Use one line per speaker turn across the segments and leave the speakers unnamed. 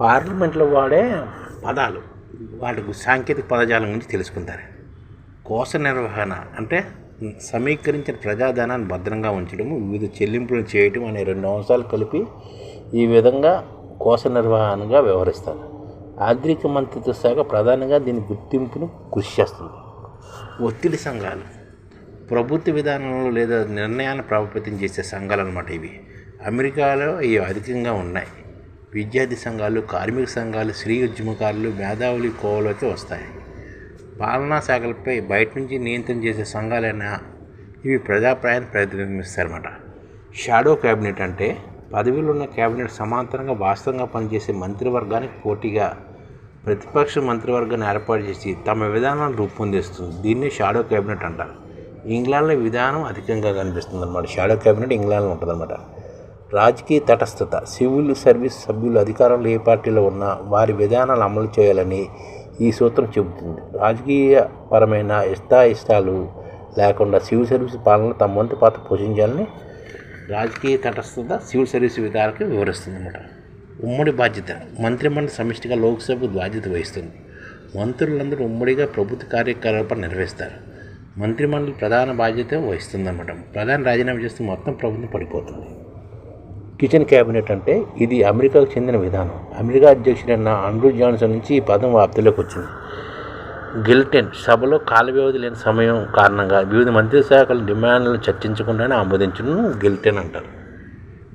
పార్లమెంట్లో వాడే పదాలు వాటి సాంకేతిక పదజాలం గురించి తెలుసుకుంటారు. కోశ నిర్వహణ అంటే సమీకరించిన ప్రజాధనాన్ని భద్రంగా ఉంచడము వివిధ చెల్లింపులు చేయటం అనే రెండు అంశాలు కలిపి ఈ విధంగా కోశ నిర్వహణగా వ్యవహరిస్తారు. ఆర్థిక మంత్రిత్వ శాఖ ప్రధానంగా దీని గుర్తింపును కృషి చేస్తుంది. ఒత్తిడి సంఘాలు ప్రభుత్వ విధానంలో లేదా నిర్ణయాన్ని ప్రభావితం చేసే సంఘాలు అనమాట ఇవి. అమెరికాలో ఇవి అధికంగా ఉన్నాయి. విద్యార్థి సంఘాలు కార్మిక సంఘాలు స్త్రీ ఉద్యమకారులు మేధావులు కోవలోకి వస్తాయి. పాలనా శాఖలపై బయట నుంచి నియంత్రణ చేసే సంఘాలైనా ఇవి ప్రజాప్రాయాన్ని ప్రతిబింబిస్తారన్నమాట షాడో క్యాబినెట్ అంటే పదవిలో ఉన్న క్యాబినెట్ సమాంతరంగా వాస్తవంగా పనిచేసే మంత్రివర్గానికి పోటీగా ప్రతిపక్ష మంత్రివర్గాన్ని ఏర్పాటు చేసి తమ విధానాన్ని రూపొందిస్తుంది. దీన్ని షాడో క్యాబినెట్ అంటారు. ఇంగ్లాండ్లో విధానం అధికంగా కనిపిస్తుంది అనమాట షాడో క్యాబినెట్ ఇంగ్లాండ్లో ఉంటుంది రాజకీయ తటస్థత సివిల్ సర్వీస్ సభ్యులు అధికారంలో ఏ పార్టీలో ఉన్నా వారి విధానాలు అమలు చేయాలని ఈ సూత్రం చెబుతుంది. రాజకీయపరమైన ఇష్టాయిష్టాలు లేకుండా సివిల్ సర్వీస్ పాలన తమ వంతు పాత్ర పోషించాలని రాజకీయ తటస్థత సివిల్ సర్వీస్ విధానాలకు వివరిస్తుంది అన్నమాట. ఉమ్మడి బాధ్యత మంత్రిమండలి సమిష్టిగా లోక్సభకు బాధ్యత వహిస్తుంది. మంత్రులందరూ ఉమ్మడిగా ప్రభుత్వ కార్యకలాపాలు నిర్వహిస్తారు. మంత్రిమండలి ప్రధాన బాధ్యత వహిస్తుందన్నమాట. ప్రధాని రాజీనామా చేస్తే మొత్తం ప్రభుత్వం పడిపోతుంది. కిచెన్ క్యాబినెట్ అంటే ఇది అమెరికాకు చెందిన విధానం. అమెరికా అధ్యక్షుడైన ఆండ్రూ జాన్సన్ నుంచి ఈ పదం వ్యాప్తిలోకి వచ్చింది. గిల్టెన్ సభలో కాల వ్యవధి లేని సమయం కారణంగా వివిధ మంత్రిశాఖల శాఖల డిమాండ్లను చర్చించకుండానే ఆమోదించడం గిల్టెన్ అంటారు.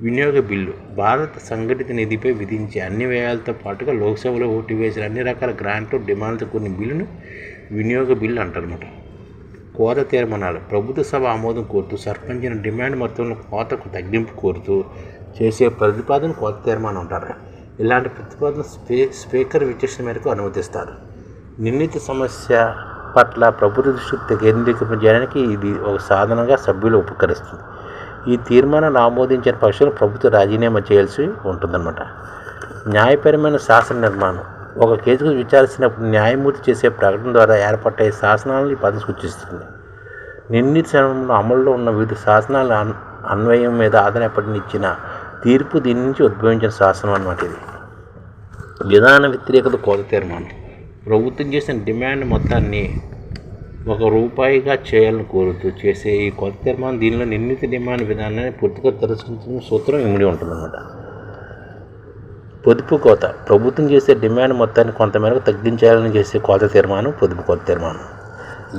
వినియోగ బిల్లు భారత సంఘటిత నిధిపై విధించే అన్ని వ్యయాలతో పాటుగా లోక్సభలో ఓటు వేసిన అన్ని రకాల గ్రాంట్లు డిమాండ్లతో కొన్ని బిల్లును వినియోగ బిల్లు అంటారన్నమాట. కోత తీర్మానాలు ప్రభుత్వ సభ ఆమోదం కోరుతూ సర్పంచిన డిమాండ్ మొత్తంలో కోతకు తగ్గింపు కోరుతూ చేసే ప్రతిపాదన కోత తీర్మానం అంటారు. ఇలాంటి ప్రతిపాదన స్పీ స్పీకర్ విచక్షణ మేరకు అనుమతిస్తారు. నిర్ణీత సమస్య పట్ల ప్రభుత్వ దృష్టి కేంద్రీకరించడానికి ఇది ఒక సాధనంగా సభ్యులు ఉపకరిస్తుంది. ఈ తీర్మానాన్ని ఆమోదించిన పక్షులు ప్రభుత్వం రాజీనామా చేయాల్సి ఉంటుందన్నమాట. న్యాయపరమైన శాసన నిర్మాణం. ఒక కేసుకు విచారించినప్పుడు న్యాయమూర్తి చేసే ప్రకటన ద్వారా ఏర్పడే శాసనాలను ఈ పదం సూచిస్తుంది. నిర్ణీత సమయంలో అమలులో ఉన్న వివిధ శాసనాల అన్వయం మీద ఆధారపడిన ఇచ్చిన తీర్పు దీని నుంచి ఉద్భవించిన శాసనం అన్నమాట ఇది. విధాన వ్యతిరేకత కోత తీర్మానం ప్రభుత్వం చేసిన డిమాండ్ మొత్తాన్ని ఒక రూపాయిగా చేయాలని కోరుతూ చేసే ఈ కొత్త తీర్మానం దీనిలో నిర్ణీత డిమాండ్ విధానాన్ని పూర్తిగా తిరస్కరించిన సూత్రం ఇమిడి ఉంటుందన్నమాట. పొదుపు కోత ప్రభుత్వం చేసే డిమాండ్ మొత్తాన్ని కొంతమేరకు తగ్గించాలని చేసే కోత తీర్మానం పొదుపు కోత తీర్మానం.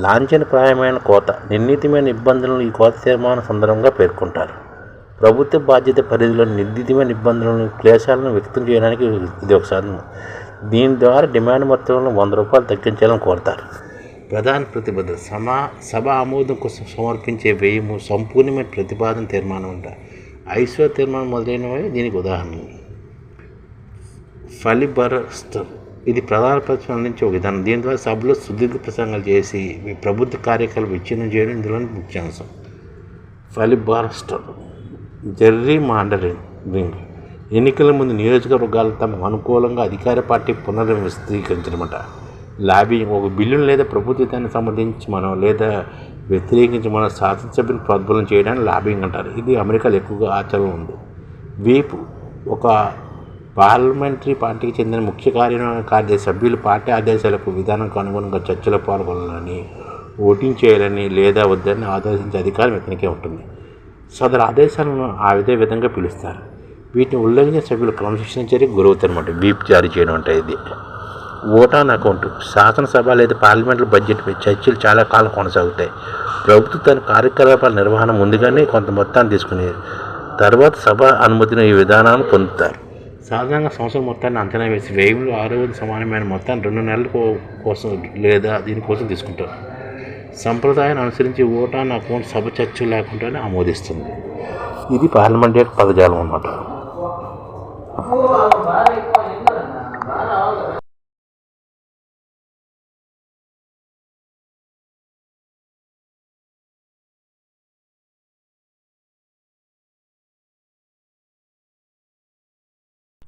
లాంఛనప్రాయమైన కోత నిర్ణీతమైన ఇబ్బందులను ఈ కోత తీర్మానం సందర్భంగా పేర్కొంటారు. ప్రభుత్వ బాధ్యత పరిధిలో నిర్దితమైన ఇబ్బందులను క్లేశాలను వ్యక్తం చేయడానికి ఇది ఒక సాధనం. దీని ద్వారా డిమాండ్ మొత్తంలో వంద రూపాయలు తగ్గించాలని కోరతారు. ప్రధాన ప్రతిబద్ధత సమా సభ ఆమోదం కోసం సమర్పించే వ్యయము సంపూర్ణమైన ప్రతిపాదన తీర్మానం అంట. ఐశ్వర్య తీర్మానం మొదలైనవి దీనికి ఉదాహరణ ఫలిబరస్టర్ ఇది ప్రధాన ప్రతిపాదన నుంచి ఒక విధానం. దీని ద్వారా సభలో సుదీర్ఘ ప్రసంగాలు చేసి ప్రభుత్వ కార్యకలాపాలు విచ్ఛిన్నం చేయడం ఇందులోని ముఖ్యాంశం. ఫలిబారస్టర్ జెర్రీ మాండరింగ్ ఎన్నికల ముందు నియోజకవర్గాలు తమకు అనుకూలంగా అధికార పార్టీ పునర్వ్యవస్థీకరించడమట లాబింగ్ ఒక బిల్లును లేదా ప్రభుత్వాన్ని సంబంధించి మనం లేదా వ్యతిరేకించి మన శాసనసభ్యుని ప్రోద్బలం చేయడానికి లాబింగ్ అంటారు. ఇది అమెరికాలో ఎక్కువగా ఆచరణ ఉంది. వీపు ఒక పార్లమెంటరీ పార్టీకి చెందిన ముఖ్య కార్యనిర్వహణ కార్య సభ్యులు పార్టీ ఆదేశాలకు విధానంకు అనుగుణంగా చర్చలో పాల్గొనాలని ఓటింగ్ చేయాలని లేదా వద్దని ఆదేశించే అధికారం ఇతనికే ఉంటుంది. సదరు ఆదేశాలను ఆ విధే విధంగా పిలుస్తారు. వీటిని ఉల్లంఘించిన సభ్యులు క్రమశిక్షణ చర్యకు గురవుతారన్నమాట బీప్ జారీ చేయడం అంటే ఇది. ఓటాన్ అకౌంట్ శాసనసభ లేదా పార్లమెంట్లో బడ్జెట్పై చర్చలు చాలా కాలం కొనసాగుతాయి. ప్రభుత్వం తన కార్యకలాపాల నిర్వహణ ముందుగానే కొంత మొత్తాన్ని తీసుకుని తర్వాత సభ అనుమతిని ఈ విధానాన్ని పొందుతారు. సాధారణంగా సంవత్సరం మొత్తాన్ని అంచనా వేసి వ్యయంలో ఆరు సమానమైన మొత్తాన్ని రెండు నెలల కోసం లేదా దీనికోసం తీసుకుంటారు. సంప్రదాయాన్ని అనుసరించి ఓటాన్ అకౌంట్ సభ చర్చ లేకుండానే ఆమోదిస్తుంది. ఇది పార్లమెంట్ యొక్క పదజాలం అన్నమాట.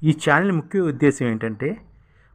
ఈ ఛానల్ ముఖ్య ఉద్దేశం ఏంటంటే